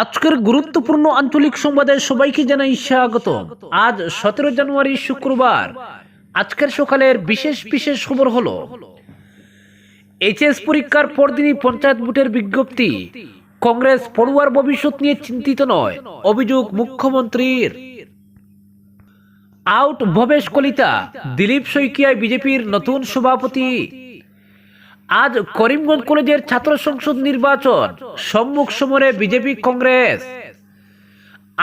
আজকের গুরুত্বপূর্ণ আঞ্চলিক সংবাদে সবাইকে জানাই স্বাগত আজ সতেরো জানুয়ারি শুক্রবার। আজকের সকালের বিশেষ বিশেষ খবর হলো, এইচএস পরীক্ষার পরদিনই পঞ্চায়েত ভোটের বিজ্ঞপ্তি। কংগ্রেস পড়ুয়ার ভবিষ্যৎ নিয়ে চিন্তিত নয়, অভিযোগ মুখ্যমন্ত্রীর। আউট ভবেশ কলিতা, দিলীপ শইকিয়ায় বিজেপির নতুন সভাপতি। আজ করিমগঞ্জ কলেজের ছাত্র সংসদ নির্বাচন, সম্মুখ সমরে বিজেপি কংগ্রেস।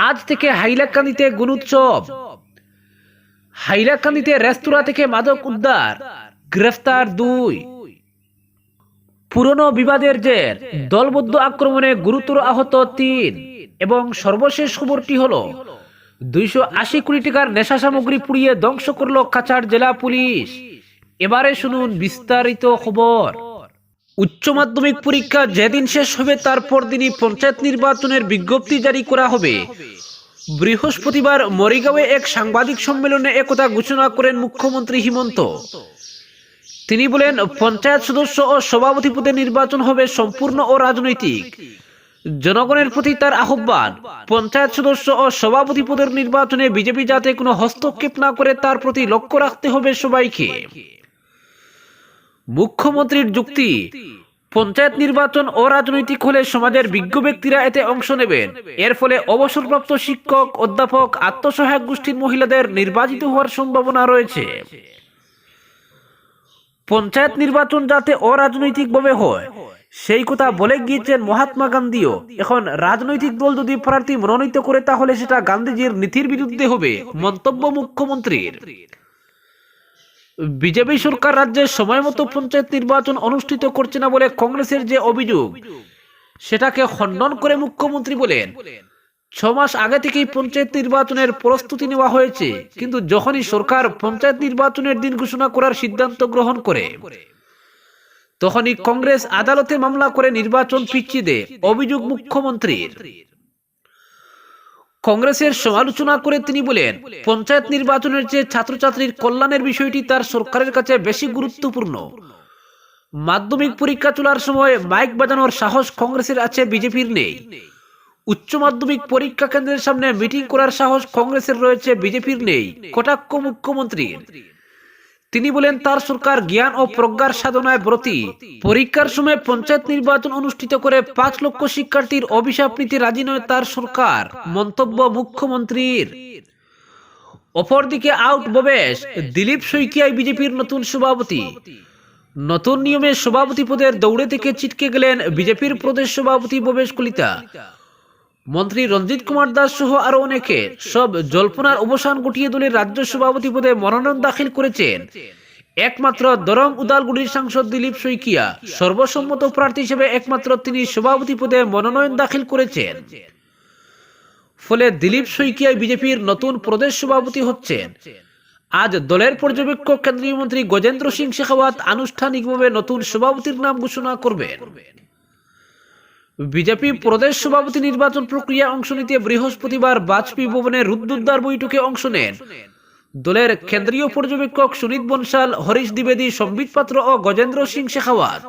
আজ থেকে হাইলাকান্দিতে গুণোৎসব। হাইলাকান্দিতে রেস্তোরাঁ থেকে মাদক উদ্ধার, গ্রেফতার দুই। পুরনো বিবাদের জের, দলবদ্ধ আক্রমণে গুরুতর আহত তিন এবং সর্বশেষ খবরটি হল, দুইশো আশি কোটি টাকার নেশা সামগ্রী পুড়িয়ে ধ্বংস করল কাছাড় জেলা পুলিশ। এবারে শুনুন বিস্তারিত খবর। উচ্চ মাধ্যমিক পরীক্ষা যেদিন শেষ হবে, তারপর দিনই পঞ্চায়েত নির্বাচনের বিজ্ঞপ্তি জারি করা হবে। বৃহস্পতিবার মরিগাঁওয়ে এক সাংবাদিক সম্মেলনে একথা ঘোষণা করেন মুখ্যমন্ত্রী হিমন্ত। তিনি বলেন, পঞ্চায়েত সদস্য ও সভাপতি পদে নির্বাচন হবে সম্পূর্ণ ও রাজনৈতিক। জনগণের প্রতি তার আহ্বান, পঞ্চায়েত সদস্য ও সভাপতি পদের নির্বাচনে বিজেপি যাতে কোনো হস্তক্ষেপ না করে, তার প্রতি লক্ষ্য রাখতে হবে সবাইকে। মুখ্যমন্ত্রীর যুক্তি, পঞ্চায়েত নির্বাচন অরাজনৈতিক হলে সমাজের বিজ্ঞ ব্যক্তিরা এতে অংশ নেবেন। এর ফলে অবসরপ্রাপ্ত শিক্ষক, অধ্যাপক, আত্মসহায়ক গোষ্ঠীর মহিলাদের নির্বাচিত হওয়ার সম্ভাবনা রয়েছে। পঞ্চায়েত নির্বাচন যাতে অরাজনৈতিকভাবে হয়, সেই কথা বলে গিয়েছেন মহাত্মা গান্ধীও। এখন রাজনৈতিক দল যদি প্রার্থী মনোনীত করে, তাহলে সেটা গান্ধীজির নীতির বিরুদ্ধে হবে, মন্তব্য মুখ্যমন্ত্রীর। বিজেপি সরকার রাজ্যে সময় মতো পঞ্চায়েত নির্বাচন অনুষ্ঠিত করছে না বলে কংগ্রেসের যে অভিযোগ, সেটাকে খণ্ডন করে মুখ্যমন্ত্রী বলেন। ছ মাস আগে থেকেই পঞ্চায়েত নির্বাচনের প্রস্তুতি নেওয়া হয়েছে, কিন্তু যখনই সরকার পঞ্চায়েত নির্বাচনের দিন ঘোষণা করার সিদ্ধান্ত গ্রহণ করে, তখনই কংগ্রেস আদালতে মামলা করে নির্বাচন পিছিয়ে দেয়, অভিযোগ মুখ্যমন্ত্রীর। কংগ্রেসের সমালোচনা করে তিনি বলেন, পঞ্চায়েত নির্বাচনের চেয়ে ছাত্রছাত্রীর কল্যাণের বিষয়টি তার সরকারের কাছে বেশি গুরুত্বপূর্ণ। মাধ্যমিক পরীক্ষা চলার সময় মাইক বাজানোর সাহস কংগ্রেসের আছে, বিজেপির নেই। উচ্চ মাধ্যমিক পরীক্ষা কেন্দ্রের সামনে মিটিং করার সাহস কংগ্রেসের রয়েছে, বিজেপির নেই, কটাক্ষ মুখ্যমন্ত্রীর। তিনি বলেন, তার সরকার জ্ঞান ও প্রজ্ঞার সাধনায় ব্রতী। পরীক্ষার সময় পঞ্চায়েত নির্বাচন অনুষ্ঠিত করে পাঁচ লক্ষ শিক্ষার্থীর অভিশাপ নিতে রাজি নয় তার সরকার, মন্তব্য মুখ্যমন্ত্রীর। অপরদিকে আউট ববেশ দিলীপ শইকিয়াই বিজেপির নতুন সভাপতি। নতুন নিয়মে সভাপতি পদের দৌড়ে থেকে ছিটকে গেলেন বিজেপির প্রদেশ সভাপতি ববেশ কলিতা মন্ত্রী রঞ্জিত কুমার দাস সহ আরও অনেকে সব জল্পনার অবসান ঘটিয়ে দলের রাজ্য সভাপতি পদে মনোনয়ন দাখিল করেছেন। একমাত্র দরং উদালগুড়ির সাংসদ দিলীপ শইকিয়া, সর্বসম্মত প্রার্থী হিসেবে একমাত্র তিনি সভাপতি পদে মনোনয়ন দাখিল করেছেন। ফলে দিলীপ শইকিয়াই বিজেপির নতুন প্রদেশ সভাপতি হচ্ছেন। আজ দলের পর্যবেক্ষক কেন্দ্রীয় মন্ত্রী গজেন্দ্র সিং শেখাওয়াত আনুষ্ঠানিকভাবে নতুন সভাপতির নাম ঘোষণা করবেন। বিজেপি প্রদেশ সভাপতি নির্বাচন প্রক্রিয়া অংশ নিতে বৃহস্পতিবার বাজপেয়ী ভবনে রুদ্ধুদ্বার বৈঠকে অংশ নেন। দলের কেন্দ্রীয় পর্যবেক্ষক সুনীত বনসাল হরিশ দ্বিবেদী, সম্বিত পাত্র ও গজেন্দ্র সিং শেখাওয়াত।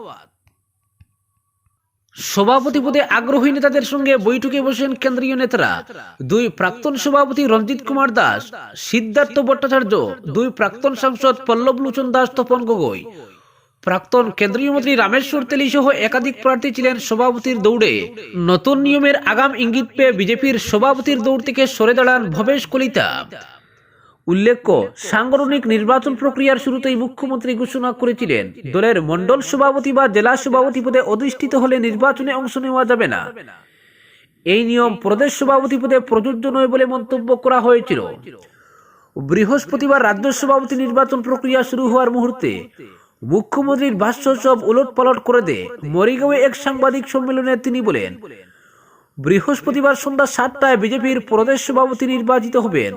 সভাপতি পদে আগ্রহী নেতাদের সঙ্গে বৈঠকে বসেন কেন্দ্রীয় নেতারা। দুই প্রাক্তন সভাপতি রঞ্জিত কুমার দাস, সিদ্ধার্থ ভট্টাচার্য, দুই প্রাক্তন সাংসদ পল্লব লোচন দাস, তপন গগৈ। প্রাক্তন কেন্দ্রীয় মন্ত্রী রামেশ্বর তেলি সহ একাধিক প্রার্থী ছিলেন সভাপতির দৌড়ে। নতুন নিয়মের আগাম ইঙ্গিত পেয়ে বিজেপির সভাপতির দৌড় থেকে সরে দাঁড়ান ভবেশ কলিতা। উল্লেখ্য, সাংগঠনিক নির্বাচন প্রক্রিয়ার শুরুতেই মুখ্যমন্ত্রী ঘোষণা করেছিলেন, দলের মণ্ডল সভাপতি বা জেলা সভাপতি পদে অধিষ্ঠিত হলে নির্বাচনে অংশ নেওয়া যাবে না। এই নিয়ম প্রদেশ সভাপতি পদে প্রযোজ্য নয় বলে মন্তব্য করা হয়েছিল। বৃহস্পতিবার রাজ্য সভাপতি নির্বাচন প্রক্রিয়া শুরু হওয়ার মুহূর্তে মুখ্যমন্ত্রীর ভাষ্য সব উলট পালট করে দে মরিগাঁওয়ে এক সাংবাদিক সম্মেলনে তিনি বলেন, বৃহস্পতিবার সন্ধ্যা সাতটায় বিজেপির প্রদেশ সভাপতি নির্বাচিত হবেন।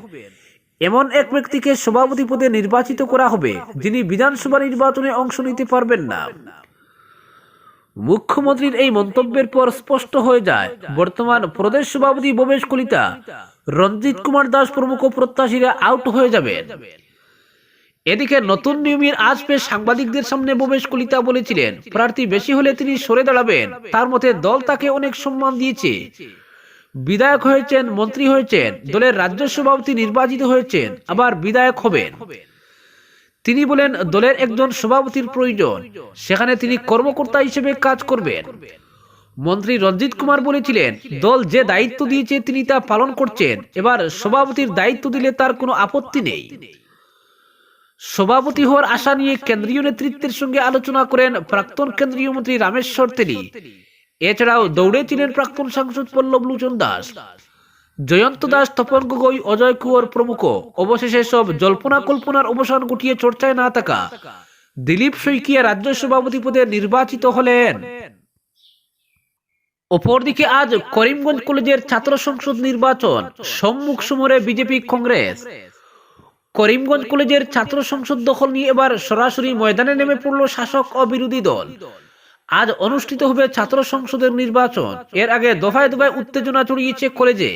এমন এক ব্যক্তিকে সভাপতি পদে নির্বাচিত করা হবে, যিনি বিধানসভা নির্বাচনে অংশ নিতে পারবেন না। মুখ্যমন্ত্রীর এই মন্তব্যের পর স্পষ্ট হয়ে যায়, বর্তমান প্রদেশ সভাপতি ভবেশ কলিতা, রঞ্জিত কুমার দাস প্রমুখ প্রত্যাশীরা আউট হয়ে যাবেন। এদিকে নতুন নিয়মের আজ সাংবাদিকদের সামনে ভবেশ কলিতা বলেছিলেন। প্রার্থী বেশি হলে তিনি সরে দাঁড়াবেন। তার মতে দল তাকে অনেক সম্মান দিয়েছে। বিধায়ক হয়েছেন, মন্ত্রী হয়েছেন, দলের রাজ্য সভাপতি নির্বাচিত হয়েছেন, আবার বিধায়ক হবেন। তিনি বলেন, দলের একজন সভাপতির প্রয়োজন। সেখানে তিনি কর্মকর্তা হিসেবে কাজ করবেন। মন্ত্রী রঞ্জিত কুমার বলেছিলেন, দল যে দায়িত্ব দিয়েছে তিনি তা পালন করছেন। এবার সভাপতির দায়িত্ব দিলে তার কোনো আপত্তি নেই। সভাপতি হওয়ার আশা নিয়ে কেন্দ্রীয় নেতৃত্বের সঙ্গে আলোচনা করেন প্রাক্তন কেন্দ্রীয় মন্ত্রী রামেশ্বর তেলি এছাড়াও দৌড়ে ছিলেন প্রাক্তন সাংসদ পল্লব লোচন দাস। জয়ন্ত দাস, তপন গগৈ, অজয় কুয়ার প্রমুখ। অবশেষে সব জল্পনা কল্পনার অবসান ঘটিয়ে চর্চায় না থাকা দিলীপ শইকিয়া রাজ্য সভাপতি পদে নির্বাচিত হলেন। অপরদিকে আজ করিমগঞ্জ কলেজের ছাত্র সংসদ নির্বাচন, সম্মুখ সমরে বিজেপি, কংগ্রেস। করিমগঞ্জ কলেজের ছাত্র সংসদ দখল নিয়ে এবার সরাসরি ময়দানে নেমে পড়ল শাসক ও বিরোধী দল। আজ অনুষ্ঠিত হবে ছাত্র সংসদের নির্বাচন। এর আগে দফায় দফায় উত্তেজনা ছড়িয়েছে কলেজে।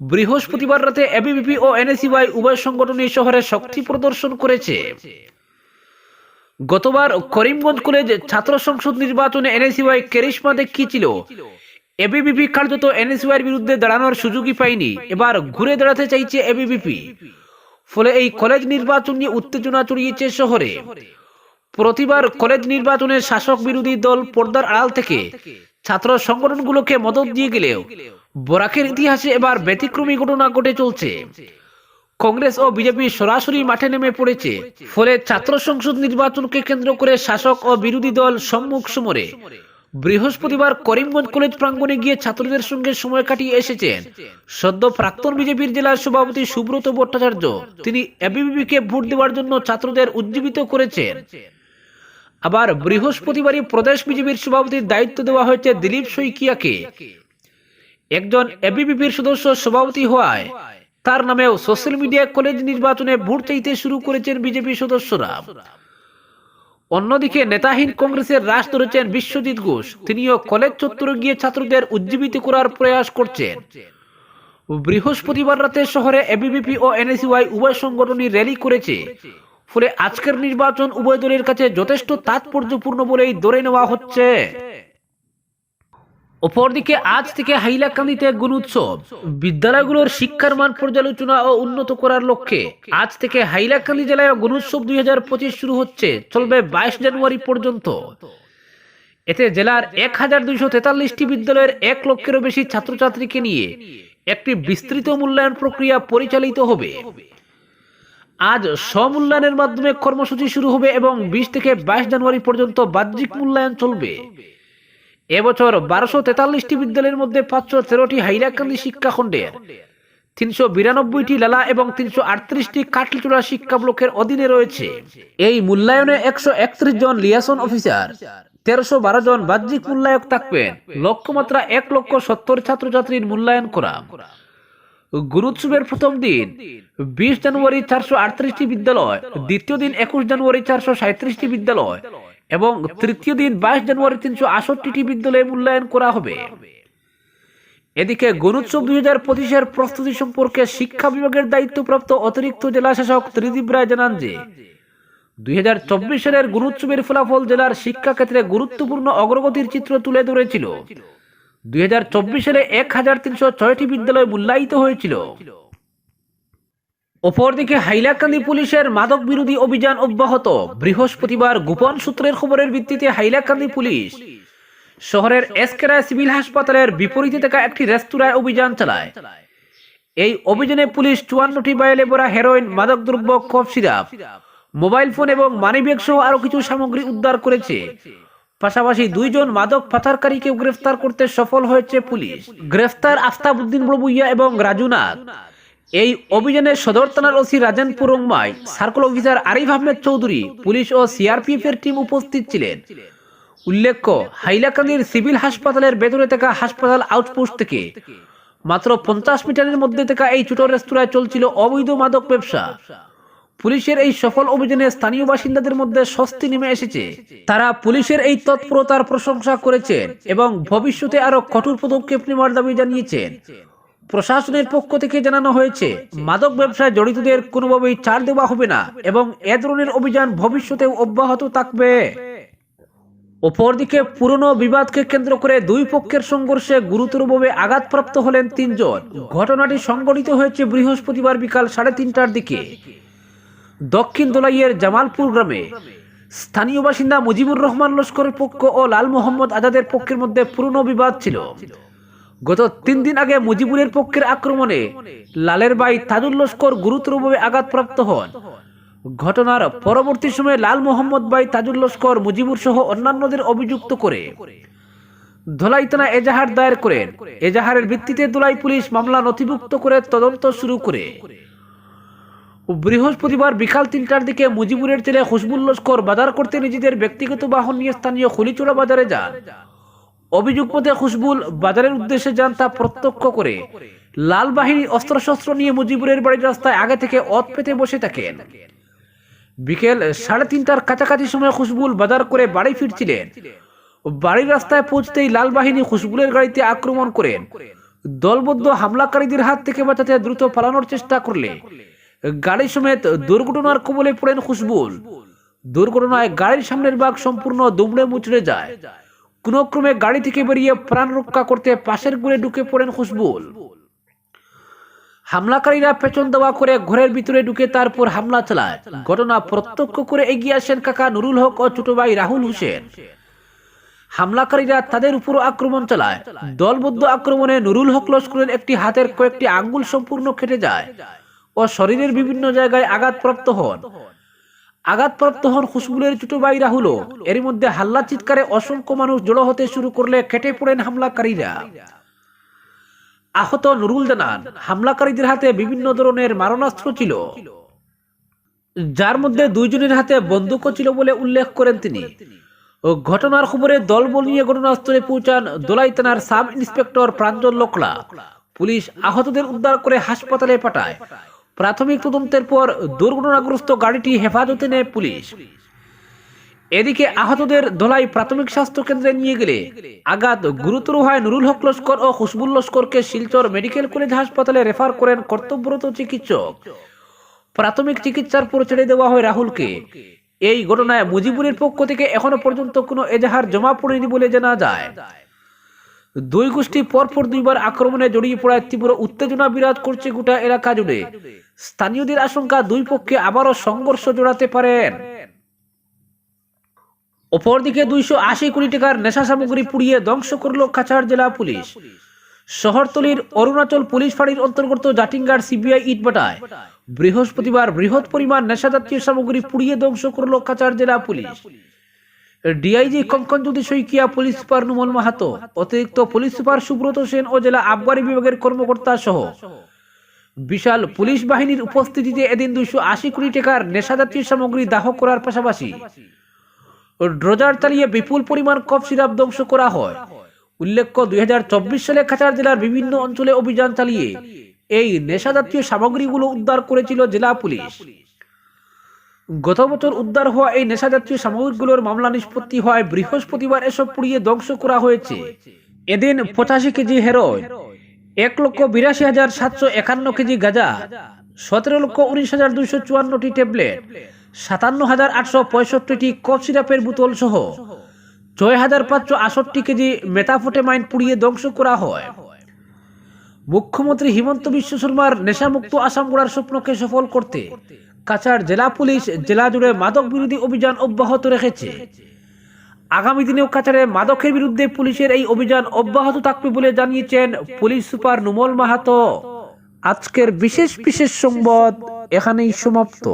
বৃহস্পতিবার রাতে এবিভিপি ও এনএসইউআই উভয় সংগঠনই শহরে শক্তি প্রদর্শন করেছে। গতবার করিমগঞ্জ কলেজ ছাত্র সংসদ নির্বাচনে এনএসইউআই কেরিশমা দেখিয়েছিল। এবিভিপি কার্যত এনএসইউআইয়ের বিরুদ্ধে দাঁড়ানোর সুযোগই পায়নি। এবার ঘুরে দাঁড়াতে চাইছে এবিভিপি ফলে এই কলেজ নির্বাচন নিয়ে উত্তেজনা ছড়িয়েছে শহরে। প্রতিবার কলেজ নির্বাচনে শাসক বিরোধী দল পর্দার আড়াল থেকে ছাত্র সংগঠনগুলোকে মদত দিয়ে গেলেও বরাকের ইতিহাসে এবার ব্যতিক্রমী ঘটনা ঘটে চলছে। কংগ্রেস ও বিজেপি সরাসরি মাঠে নেমে পড়েছে, ফলে ছাত্র সংসদ নির্বাচনকে কেন্দ্র করে শাসক ও বিরোধী দল সম্মুখ সমরে। বৃহস্পতিবার করিমগঞ্জ কলেজ প্রাঙ্গণে গিয়ে ছাত্রদের সঙ্গে সময় কাটিয়ে এসেছেন সদ্য প্রাক্তন বিজেপির জেলার সভাপতি সুব্রত ভট্টাচার্য। তিনি এবিবিকে ভোট দেওয়ার জন্য ছাত্রদের উজ্জীবিত করেছেন। আবার বৃহস্পতিবারই প্রদেশ বিজেপির সভাপতির দায়িত্ব দেওয়া হয়েছে দিলীপ শইকিয়াকে। একজন এবিবিপির সদস্য সভাপতি হওয়ায় তার নামেও সোশ্যাল মিডিয়া কলেজ নির্বাচনে ভোট চাইতে শুরু করেছেন বিজেপি সদস্যরা। অন্যদিকে নেতাহীন কংগ্রেসের রাশ ধরেছেন বিশ্বজিৎ ঘোষ। তিনিও কলেজ চত্বরে গিয়ে ছাত্রদের উজ্জীবিত করার প্রয়াস করছেন। বৃহস্পতিবার রাতে শহরে এবিবিপি ও এনএসইউআই উভয় সংগঠনই র্যালি করেছে। ফলে আজকের নির্বাচন উভয় দলের কাছে যথেষ্ট তাৎপর্যপূর্ণ বলেই ধরে নেওয়া হচ্ছে। অপরদিকে আজ থেকে হাইলাকান্দিতে গুণ উৎসব। বিদ্যালয়গুলোর শিক্ষার মান পর্যালোচনা ও উন্নত করার লক্ষ্যে আজ থেকে হাইলাকান্দি জেলায় গুণ উৎসব দুই হাজার পঁচিশ শুরু হচ্ছে, চলবে বাইশ জানুয়ারি পর্যন্ত। এতে জেলার এক হাজার দুইশো তেতাল্লিশটি বিদ্যালয়ের এক লক্ষেরও বেশি ছাত্রছাত্রীকে নিয়ে একটি বিস্তৃত মূল্যায়ন প্রক্রিয়া পরিচালিত হবে। আজ স্বমূল্যায়নের মাধ্যমে কর্মসূচি শুরু হবে এবং বিশ থেকে বাইশ জানুয়ারি পর্যন্ত বাহ্যিক মূল্যায়ন চলবে। এবছর বারোশো তেতাল্লিশটি বিদ্যালয়ের মধ্যে পাঁচশো তেরোটি হাইলাকান্দি শিক্ষাখণ্ডের তিনশো বিরানব্বইটি লালা এবং তিনশো আটত্রিশটি কাটলিচুড়া শিক্ষা ব্লকের অধীনে রয়েছে। এই মূল্যায়নে একশো একত্রিশ জন লিয়াসন অফিসার, তেরোশো বারো জন বাহ্যিক মূল্যায়ক থাকবেন। লক্ষ্যমাত্রা এক লক্ষ সত্তর ছাত্রছাত্রীর মূল্যায়ন করা। গুরুৎসবের প্রথম দিন, বিশ জানুয়ারি চারশো আটত্রিশটি বিদ্যালয়, দ্বিতীয় দিন একুশ জানুয়ারি চারশো সাঁত্রিশটি বিদ্যালয় এবং তৃতীয় দিন বাইশ জানুয়ারি তিনশো আষট্টিটি বিদ্যালয়ে মূল্যায়ন করা হবে। এদিকে গণোৎসব দুই হাজার পঁচিশের প্রস্তুতি সম্পর্কে শিক্ষা বিভাগের দায়িত্বপ্রাপ্ত অতিরিক্ত জেলা শাসক ত্রিদীপ রায় জানান যে, দুই হাজার চব্বিশ সালের গুণোৎসবের ফলাফল জেলার শিক্ষাক্ষেত্রে গুরুত্বপূর্ণ অগ্রগতির চিত্র তুলে ধরেছিল। দুই হাজার চব্বিশ সালে এক হাজার তিনশো ছয়টি বিদ্যালয় মূল্যায়িত হয়েছিল। অপরদিকে হাইলাকান্দি পুলিশের মাদক বিরোধী অভিযান অব্যাহত। বৃহস্পতিবার গোপন সূত্রের খবরের ভিত্তিতে হাইলাকান্দি পুলিশ শহরের এসকেরা সিভিল হাসপাতালের বিপরীতে থাকা একটি রেস্তোরাঁয় অভিযান চালায়। এই অভিযানে পুলিশ চুয়ান্নটি বাইলে ভরা হেরোইন, মাদকদ্রব্য কফ সিরাপ, মোবাইল ফোন এবং মানিব্যাগ সহ আরও কিছু সামগ্রী উদ্ধার করেছে। পাশাপাশি দুইজন মাদক পাচারকারীকেও গ্রেফতার করতে সফল হয়েছে পুলিশ। গ্রেফতার আফতাবউদ্দিন বড়বুইয়া এবং রাজু নাগ এই অভিযানে সদর থানার OC Rajenpur Rongmai circle officer Arif Ahmed Chowdhury, police ও সিআরপিএফ এর টিম উপস্থিত ছিলেন। উল্লেখ্য, হাইলাকান্দির সিভিল হাসপাতালের ভেতরে থাকা হাসপাতাল আউটপোস্ট থেকে মাত্র পঞ্চাশ মিটারের মধ্যে থাকা এই ছোট রেস্তোরাঁয় চলছিল অবৈধ মাদক ব্যবসা। পুলিশের এই সফল অভিযানে স্থানীয় বাসিন্দাদের মধ্যে স্বস্তি নেমে এসেছে। তারা পুলিশের এই তৎপরতার প্রশংসা করেছেন এবং ভবিষ্যতে আরও কঠোর পদক্ষেপ নেওয়ার দাবি জানিয়েছেন। প্রশাসনের পক্ষ থেকে জানানো হয়েছে, মাদক ব্যবসায় জড়িতদের কোনোভাবেই ছাড় দেওয়া হবে না এবং এ ধরনের অভিযান ভবিষ্যতেও অব্যাহত থাকবে। অপরদিকে পুরনো বিবাদকে কেন্দ্র করে দুই পক্ষের সংঘর্ষে গুরুতরভাবে আঘাতপ্রাপ্ত হলেন তিনজন। ঘটনাটি সংঘটিত হয়েছে বৃহস্পতিবার বিকাল সাড়ে তিনটার দিকে। দক্ষিণ দোলাইয়ের জামালপুর গ্রামে। স্থানীয় বাসিন্দা মুজিবুর রহমান লস্করের পক্ষ ও লাল মোহাম্মদ আজাদের পক্ষের মধ্যে পুরনো বিবাদ ছিল। গত তিন দিন আগে মুজিবুরের পক্ষের আক্রমণে লালের ভাই তাজুল লস্কর গুরুতরভাবে আঘাতপ্রাপ্ত হন। ঘটনার পরবর্তী সময়ে লাল মোহাম্মদ ভাই তাজুল লস্কর মুজিবুর সহ অন্যান্যদের অভিযুক্ত করে ধলাই থানা এজাহার দায়ের করেন। এজাহারের ভিত্তিতে ধলাই পুলিশ মামলা নথিভুক্ত করে তদন্ত শুরু করে। বৃহস্পতিবার বিকাল তিনটার দিকে মুজিবুরের ছেলে খুশবুল লস্কর বাজার করতে নিজেদের ব্যক্তিগত বাহন নিয়ে স্থানীয় খলিচোড়া বাজারে যান। অভিযোগ মতে খুশবুল বাজারের উদ্দেশ্যে যান তা প্রত্যক্ষ করে। লাল বাহিনী অস্ত্রশস্ত্র নিয়ে মুজিবুরের বাড়ির রাস্তায় আগে থেকে অত পেতে বসে থাকেন। বিকেল সাড়ে তিনটার কাছাকাছি সময় খুশবুল বাজার করে বাড়ি ফিরছিলেন। বাড়ির রাস্তায় পৌঁছতেই লাল বাহিনী খুশবুলের গাড়িতে আক্রমণ করেন। দলবদ্ধ হামলাকারীদের হাত থেকে বাঁচাতে দ্রুত পালানোর চেষ্টা করলে। গাড়ি সমেত দুর্ঘটনার কবলে পড়েন খুশবুল। দুর্ঘটনায় গাড়ির সামনের বাঘ সম্পূর্ণ দুমড়ে মুচড়ে যায়। কোন ক্রমে গাড়ি থেকে বেরিয়ে প্রাণ রক্ষা করতে পাশের গুলে ঢুকে পড়েন খুশবুল। হামলাকারীরা পেছন দেওয়া করে ঘরের ভিতরে ঢুকে তারপর হামলা চালায়। ঘটনা প্রত্যক্ষ করে এগিয়ে আসেন কাকা নুরুল হক ও ছোট ভাই রাহুল হোসেন। হামলাকারীরা তাদের উপর আক্রমণ চালায়। দলবদ্ধ আক্রমণে নুরুল হক লস্করের একটি হাতের কয়েকটি আঙ্গুল সম্পূর্ণ কেটে যায় ও শরীরের বিভিন্ন জায়গায় আঘাতপ্রাপ্ত হন। আঘাতপ্রাপ্ত হন খুশবুলের ছোট ভাই রাহুলও। এর মধ্যে হাল্লা চিৎকারে অসংখ্য মানুষ জড়ো হতে শুরু করলে কেটে পড়েন হামলাকারীরা। আহত নুরুল জানান, হামলাকারীদের হাতে বিভিন্ন ধরনের মারণাস্ত্র ছিল। যার মধ্যে দুইজনের হাতে বন্দুকও ছিল বলে উল্লেখ করেন তিনি। ঘটনার খবরে দলবল নিয়ে ঘটনাস্থলে পৌঁছান দোলাই থানার sub inspector Pranjal Lokla. Police আহতদের উদ্ধার করে হাসপাতালে পাঠায়। প্রাথমিক তদন্তের পর দুর্ঘটনাগ্রস্ত গাড়িটি হেফাজতে নেয় পুলিশ। এদিকে আহতদের ধলাই প্রাথমিক স্বাস্থ্য কেন্দ্রে নিয়ে গেলে আঘাত গুরুতর হয় নুরুল হক লস্কর ও খুশবুল লস্করকে শিলচর মেডিকেল কলেজ হাসপাতালে রেফার করেন কর্তব্যরত চিকিৎসক। প্রাথমিক চিকিৎসার পর ছেড়ে দেওয়া হয় রাহুলকে। এই ঘটনায় মুজিবুরের পক্ষ থেকে এখনও পর্যন্ত কোনো এজাহার জমা পড়েনি বলে জানা যায়। দুই গোষ্ঠী পরপর দুইবার আক্রমণে জড়িয়ে পড়ায় তীব্র উত্তেজনা বিরাজ করছে গোটা এলাকা জুড়ে। স্থানীয়দের আশঙ্কা দুই পক্ষে আবারও সংঘর্ষ জড়াতে পারেন। অপরদিকে দুইশো আশি কোটি টাকার নেশা সামগ্রী পুড়িয়ে ধ্বংস করল কাছাড় জেলা পুলিশ। শহরতলির অরুণাচল পুলিশ ফাঁড়ির অন্তর্গত জাটিঙ্গার সিবিআই ইটবাটায় বৃহস্পতিবার বৃহৎ পরিমাণ নেশাজাতীয় সামগ্রী পুড়িয়ে ধ্বংস করল কাছাড় জেলা police. DIG Kankanjyoti Saikia, police super Numal Mahato, অতিরিক্ত পুলিশ সুপার সুব্রত সেন ও জেলা আবগারি বিভাগের কর্মকর্তা সহ বিশাল পুলিশ বাহিনীর উপস্থিতিতে এদিন দুইশো আশি কোটি টাকার নেশাজাতীয় সামগ্রী দাহ করার পাশাপাশি ড্রজার চালিয়ে বিপুল পরিমাণ কফ সিরাপ ধ্বংস করা হয়। উল্লেখ্য, দুই হাজার চব্বিশ সালে কাছাড় জেলার বিভিন্ন অঞ্চলে অভিযান চালিয়ে এই নেশাজাতীয় সামগ্রীগুলো উদ্ধার করেছিল জেলা পুলিশ। গত বছর উদ্ধার হওয়া এই নেশাজাতীয় সামগ্রীগুলোর মামলা নিষ্পত্তি হয় বৃহস্পতিবার এসব পুড়িয়ে ধ্বংস করা হয়েছে। এদিন পঁচাশি কেজি হেরোইন এক লক্ষ বিরাশি হাজার সাতশো একান্ন কেজি গাঁজা, সতেরো লক্ষ উনিশ হাজার দুইশো চুয়ান্নটি ট্যাবলেট, সাতান্ন হাজার আটশো পঁয়ষট্টিটি কফ সিরাপের বোতল সহ ছয় হাজার পাঁচশো আষট্টি কেজি মেথাফোটেমাইন পুড়িয়ে ধ্বংস করা হয়। মুখ্যমন্ত্রী হিমন্ত বিশ্ব শর্মার নেশামুক্ত আসাম গড়ার স্বপ্নকে সফল করতে কাছাড় জেলা পুলিশ জেলা জুড়ে মাদক বিরোধী অভিযান অব্যাহত রেখেছে। আগামী দিনেও কাছাড়ে মাদকের বিরুদ্ধে পুলিশের এই অভিযান অব্যাহত থাকবে বলে জানিয়েছেন পুলিশ সুপার নুমল মাহাতো। আজকের বিশেষ বিশেষ সংবাদ এখানেই সমাপ্ত।